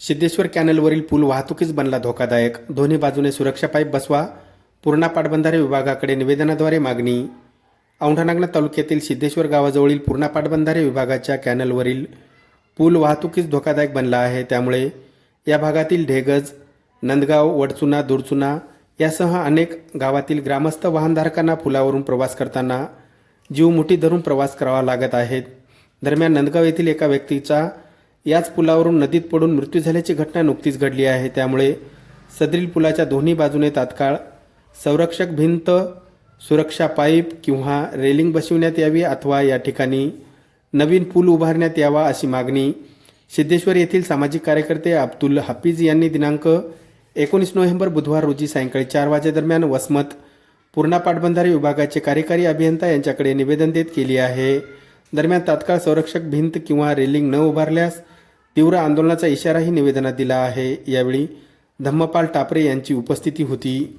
सिद्धेश्वर कॅनलवरील पूल वाहतुकीस बनला धोकादायक. दोन्ही बाजूने सुरक्षा पाईप बसवा पूर्णा पाटबंधारे विभागाकडे निवेदनाद्वारे मागणी. औंढानागना तालुक्यातील सिद्धेश्वर गावाजवळील पूर्णा पाटबंधारे विभागाच्या कॅनलवरील पूल वाहतुकीस धोकादायक बनला आहे. त्यामुळे या भागातील ढेगज नंदगाव वडचुना दुरचुना यासह अनेक गावातील ग्रामस्थ वाहनधारकांना पुलावरून प्रवास करताना जीव मुठी धरून प्रवास करावा लागत आहेत दरम्यान नंदगाव येथील एका व्यक्तीचा याच पुलावरून नदीत पडून मृत्यू झाल्याची घटना नुकतीच घडली आहे. त्यामुळे सदरील पुलाच्या दोन्ही बाजूने तात्काळ संरक्षक भिंत सुरक्षा पाईप किंवा रेलिंग बसविण्यात यावी अथवा या ठिकाणी नवीन पूल उभारण्यात यावा अशी मागणी सिद्धेश्वर येथील सामाजिक कार्यकर्ते अब्दुल हफीज यांनी दिनांक एकोणीस नोव्हेंबर बुधवार रोजी सायंकाळी चार वाजेदरम्यान वसमत पूर्णा पाटबंधारे विभागाचे कार्यकारी अभियंता यांच्याकडे निवेदन देत केली आहे. दरम्यान तात्काळ संरक्षक भिंत किंवा रेलिंग न उभारल्यास तीव्र आंदोलनाचा इशाराही निवेदनात दिला आहे. यावेळी धम्मपाल टापरे यांची उपस्थिती होती.